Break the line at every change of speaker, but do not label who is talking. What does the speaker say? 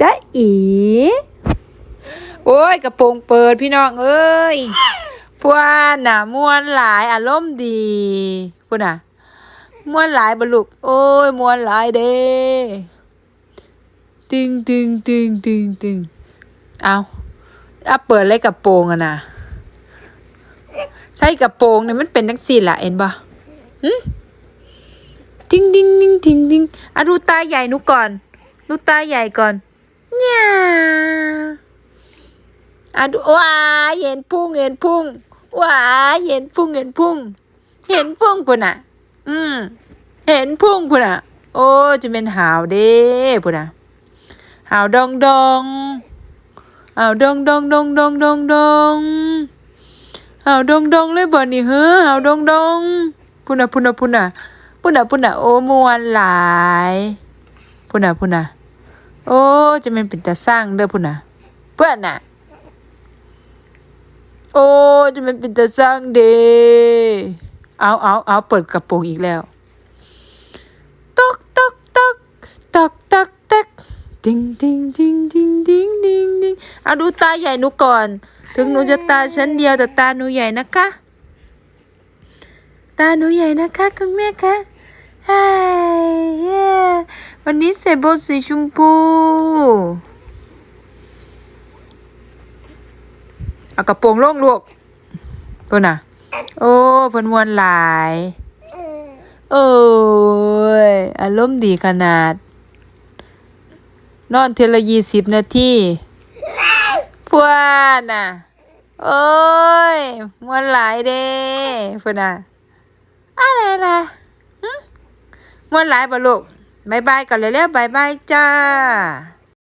จ้าอีโอ้ยกระโปรงเปิดพี่น้องเอ้ยพวานน่ะมวนหลายอารมณ์ดีพุ่นน่ะมวนหลายบลุกโอ้ยมวนหลายเด้ตึงตึงตึงตึงตึงเอาเอาเปิดเลยกระโปรงอะนะใส่กระโปรงเนี่ยมันเป็นจังซี่ล่ะเห็นบ่หึทิงดิงดิงทิงดิงอะดูตาใหญ่หนูก่อน ดูตาใหญ่ก่อน เนี่ยอะดูว้าเห็นพุ่งเห็นพุ่งว้าเห็นพุ่งเห็นพุ่ง เห็นพุ่งพุ่นอะ อืม เห็นพุ่งพุ่นอะ โอ้จะเป็นหาวเด้พุ่นอะหาวดองดองหาวดองดองดองดองดองดองหาวดองดองเลยบ่นี่เฮ้อหาวดองดองพุ่นอะพุ่นอะพุ่นอะพุ่นอะพุ่นอะโอ้มวนหลายพุ่นอะพุ่นอะ โอ้จะเป็นเป็นตาสร้างเด้อพุ่นน่ะเพื่อนน่ะ โอ้จะเป็นเป็นตาสร้างเด้เอาเอาเอาเปิดกระโปรงอีกแล้วตอกตอกตอกตอกตอกตอกดิงดิงดิงดิงดิงดิงดิงเอาดูตาใหญ่หนูก่อน ถึงหนูจะตาชั้นเดียวแต่ตาหนูใหญ่นะคะ ตาหนูใหญ่นะคะคุณแม่คะเฮ้ วันนี้ใส่โบสีชมพู เอากระโปรงโล่งลูกเพิ่นน่ะ โอ้เพิ่นมวนหลาย โอ้ย อารมณ์ดีขนาด นอนเทอละยี่สิบนาทีพวนน่ะ โอ้ยมวนหลายเด้เพิ่นน่ะ อะไรล่ะมวนหลายบ่ลูก บายบายก่อนเลยแล้วบายบายจ้า